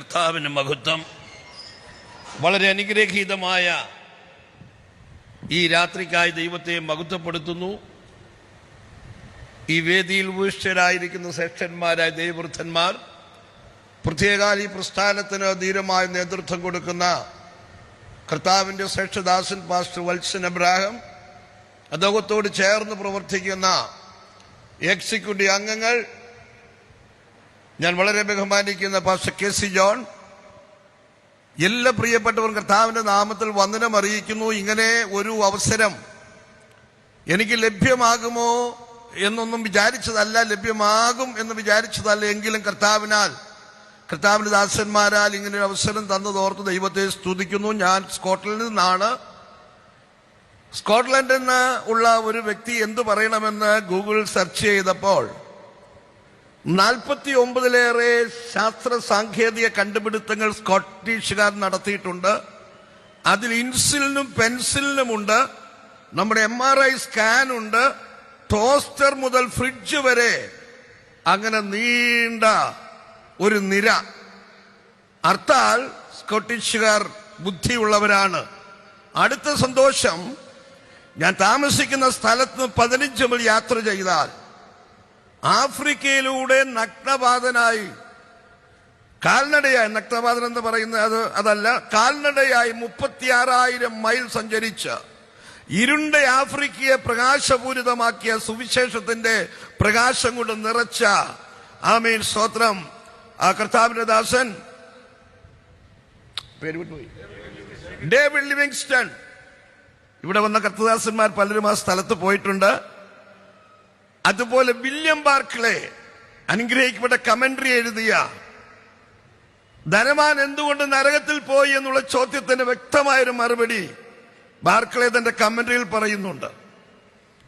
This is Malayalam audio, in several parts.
കർത്താവിന് മഹത്വം. വളരെ അനുഗ്രഹീതമായ ഈ രാത്രിക്കായി ദൈവത്തെ മഹത്വപ്പെടുത്തുന്നു. ഈ വേദിയിൽ ഉപേക്ഷിതരായിരിക്കുന്ന ശ്രേഷ്ഠന്മാരായ ദൈവവൃദ്ധന്മാർ പ്രത്യേകാൽ ഈ പ്രസ്ഥാനത്തിന് ധീരമായ നേതൃത്വം കൊടുക്കുന്ന കർത്താവിന്റെ ശ്രേഷ്ഠദാസൻ പാസ്റ്റർ വത്സൻ അബ്രാഹം അദ്ദേഹത്തോട് ചേർന്ന് പ്രവർത്തിക്കുന്ന എക്സിക്യൂട്ടീവ് അംഗങ്ങൾ ഞാൻ വളരെ ബഹുമാനിക്കുന്ന പാസ്റ്റർ കെ സി ജോൺ. എല്ലാ പ്രിയപ്പെട്ടവരും കർത്താവിന്റെ നാമത്തിൽ വന്ദനം അറിയിക്കുന്നു. ഇങ്ങനെ ഒരു അവസരം എനിക്ക് ലഭ്യമാകുമോ എന്നൊന്നും വിചാരിച്ചതല്ല. ലഭ്യമാകും എന്ന് വിചാരിച്ചതല്ല എങ്കിലും കർത്താവിനാൽ കർത്താവിന്റെ ദാസന്മാരാൽ ഇങ്ങനെ ഒരു അവസരം തന്നതോർത്ത് ദൈവത്തെ സ്തുതിക്കുന്നു. ഞാൻ സ്കോട്ട്ലൻഡിൽ നിന്നാണ്. സ്കോട്ട്ലൻഡിൽ നിന്ന് ഉള്ള ഒരു വ്യക്തി എന്തു പറയണമെന്ന് ഗൂഗിൾ സെർച്ച് ചെയ്തപ്പോൾ നാൽപ്പത്തി ഒമ്പതിലേറെ ശാസ്ത്ര സാങ്കേതിക കണ്ടുപിടുത്തങ്ങൾ സ്കോട്ടിഷുകാർ നടത്തിയിട്ടുണ്ട്. അതിൽ ഇൻസുലിനും പെൻസിലിനുമുണ്ട്. നമ്മുടെ എം ആർ ഐ സ്കാൻ ഉണ്ട് ടോസ്റ്റർ മുതൽ ഫ്രിഡ്ജ് വരെ അങ്ങനെ നീണ്ട ഒരു നിര. അർത്ഥാൽ സ്കോട്ടിഷുകാർ ബുദ്ധിയുള്ളവരാണ്. അടുത്ത സന്തോഷം ഞാൻ താമസിക്കുന്ന സ്ഥലത്ത് നിന്ന് പതിനഞ്ച് മൈൽ യാത്ര ചെയ്താൽ ആഫ്രിക്കയിലൂടെ നഗ്നപാതനായി കാൽനടയായി നഗ്നപാതൻ എന്ന് പറയുന്നത് അത് അതല്ല കാൽനടയായി മുപ്പത്തിയാറായിരം മൈൽ സഞ്ചരിച്ച് ഇരുണ്ട ആഫ്രിക്കയെ പ്രകാശപൂരിതമാക്കിയ സുവിശേഷത്തിന്റെ പ്രകാശം കൊണ്ട് നിറച്ച ആമീൻ സ്തോത്രം. ആ കർത്താവിന്റെ ദാസൻ. David Livingstone. ഇവിടെ വന്ന കർത്തദാസന്മാർ പലരും ആ സ്ഥലത്ത് പോയിട്ടുണ്ട്. അതുപോലെ വില്യം പാർക്കിളെ അനുഗ്രഹിക്കപ്പെട്ട കമന്ററി എഴുതിയ ധനവാൻ എന്തുകൊണ്ട് നരകത്തിൽ പോയി എന്നുള്ള ചോദ്യത്തിന് വ്യക്തമായൊരു മറുപടി ബാർക്കളെ തന്റെ കമന്ററിയിൽ പറയുന്നുണ്ട്.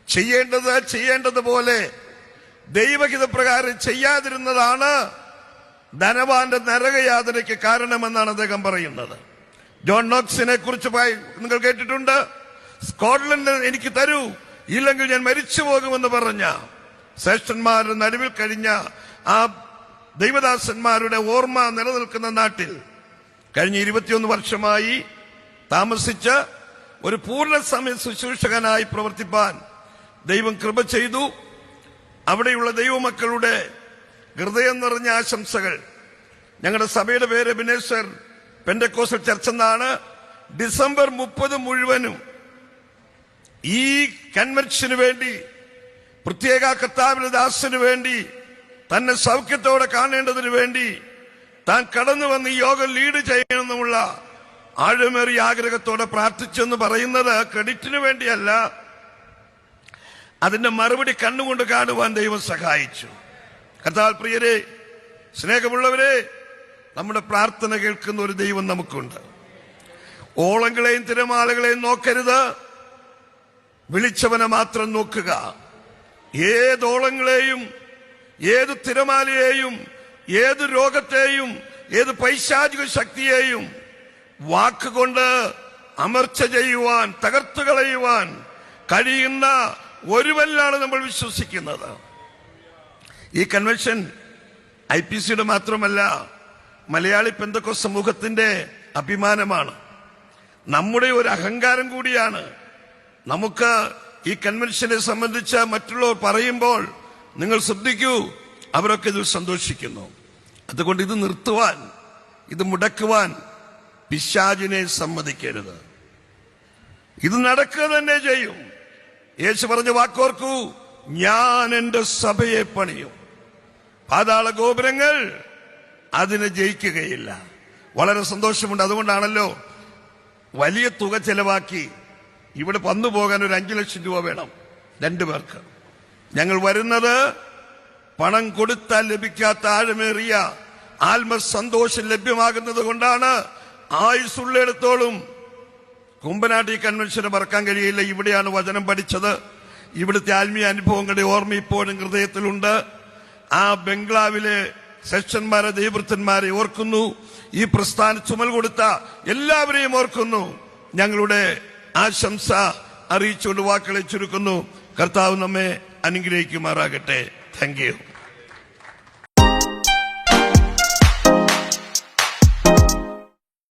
ചെയ്യേണ്ടത് ചെയ്യേണ്ടതുപോലെ ദൈവഹിതപ്രകാരം ചെയ്യാതിരുന്നതാണ് ധനവാന്റെ നരകയാതനയ്ക്ക് കാരണമെന്നാണ് അദ്ദേഹം പറയുന്നത്. ജോൺ നോക്സിനെ കുറിച്ച് നിങ്ങൾ കേട്ടിട്ടുണ്ട്. സ്കോട്ട്ലൻഡ് എനിക്ക് തരൂ. ഇല്ലെങ്കിൽ ഞാൻ മരിച്ചു പോകുമെന്ന് പറഞ്ഞ ശ്രേഷ്ഠന്മാരുടെ നടുവിൽ കഴിഞ്ഞ ആ ദൈവദാസന്മാരുടെ ഓർമ്മ നിലനിൽക്കുന്ന നാട്ടിൽ കഴിഞ്ഞ ഇരുപത്തിയൊന്ന് വർഷമായി താമസിച്ച് ഒരു പൂർണ സമയ ശുശ്രൂഷകനായി പ്രവർത്തിപ്പാൻ ദൈവം കൃപ ചെയ്തു. അവിടെയുള്ള ദൈവമക്കളുടെ ഹൃദയം നിറഞ്ഞ ആശംസകൾ. ഞങ്ങളുടെ സഭയുടെ പേര് ബിനേശ്വർ പെൻഡക്കോസൽ ചർച്ച എന്നാണ്. ഡിസംബർ മുപ്പത് മുഴുവനും ഈ കൺവെൻഷന് വേണ്ടി പ്രത്യേക കർത്താവിന് ദാസിനു വേണ്ടി തന്നെ സൗഖ്യത്തോടെ കാണേണ്ടതിന് വേണ്ടി താൻ കടന്നു വന്ന് യോഗം ലീഡ് ചെയ്യണമെന്നുള്ള ആഴമേറിയ ആഗ്രഹത്തോടെ പ്രാർത്ഥിച്ചെന്ന് പറയുന്നത് ക്രെഡിറ്റിന് വേണ്ടിയല്ല. അതിന്റെ മറുപടി കണ്ണുകൊണ്ട് കാണുവാൻ ദൈവം സഹായിച്ചു. കർത്താൽ പ്രിയരെ സ്നേഹമുള്ളവരെ നമ്മുടെ പ്രാർത്ഥന കേൾക്കുന്ന ഒരു ദൈവം നമുക്കുണ്ട്. ഓളങ്ങളെയും തിരമാലകളെയും നോക്കരുത്. വിളിച്ചവനെ മാത്രം നോക്കുക. ഏതോളങ്ങളെയും ഏത് തിരമാലയെയും ഏത് രോഗത്തെയും ഏത് പൈശാചിക ശക്തിയെയും വാക്കുകൊണ്ട് അമർച്ച ചെയ്യുവാൻ തകർത്തു കളയുവാൻ കഴിയുന്ന ഒരുവനിലാണ് നമ്മൾ വിശ്വസിക്കുന്നത്. ഈ കൺവെൻഷൻ ഐ പി സിയുടെ മാത്രമല്ല മലയാളി പെന്തക്കോ സമൂഹത്തിന്റെ അഭിമാനമാണ്. നമ്മുടെ ഒരു അഹങ്കാരം കൂടിയാണ് നമുക്ക് ഈ കൺവെൻഷനെ സംബന്ധിച്ച് മറ്റുള്ളവർ പറയുമ്പോൾ നിങ്ങൾ ശ്രദ്ധിക്കൂ അവരൊക്കെ ഇതിൽ സന്തോഷിക്കുന്നു. അതുകൊണ്ട് ഇത് നിർത്തുവാൻ ഇത് മുടക്കുവാൻ പിശാജിനെ സമ്മതിക്കരുത്. ഇത് നടക്കുക തന്നെ ചെയ്യും. യേശു പറഞ്ഞ വാക്കോർക്കൂ ഞാൻ എന്റെ സഭയെ പണിയും. പാതാള ഗോപുരങ്ങൾ അതിനെ ജയിക്കുകയില്ല. വളരെ സന്തോഷമുണ്ട്. അതുകൊണ്ടാണല്ലോ വലിയ തുക ചെലവാക്കി ഇവിടെ വന്നു പോകാൻ ഒരു അഞ്ചു ലക്ഷം രൂപ വേണം രണ്ടു പേർക്ക്. ഞങ്ങൾ വരുന്നത് പണം കൊടുത്താൽ ലഭിക്കാത്ത ആഴമേറിയ ആത്മസന്തോഷം ലഭ്യമാകുന്നത് കൊണ്ടാണ് ആയുസ്സുള്ളിടത്തോളം കുമ്പനാട്ടി കൺവെൻഷന് മറക്കാൻ കഴിയില്ല. ഇവിടെയാണ് വചനം പഠിച്ചത്. ഇവിടുത്തെ ആത്മീയ അനുഭവങ്ങളുടെ ഓർമ്മ ഇപ്പോഴും ഹൃദയത്തിലുണ്ട്. ആ ബംഗ്ലാവിലെ സെക്ഷന്മാരെ ദൈവൃത്തന്മാരെ ഓർക്കുന്നു. ഈ പ്രസ്ഥാന ചുമൽ കൊടുത്ത എല്ലാവരെയും ഓർക്കുന്നു. ഞങ്ങളുടെ ആശംസ അറിയിച്ചുകൊണ്ട് വാക്കുകളെ ചുരുക്കുന്നു. കർത്താവ് നമ്മെ അനുഗ്രഹിക്കുമാറാകട്ടെ. Thank you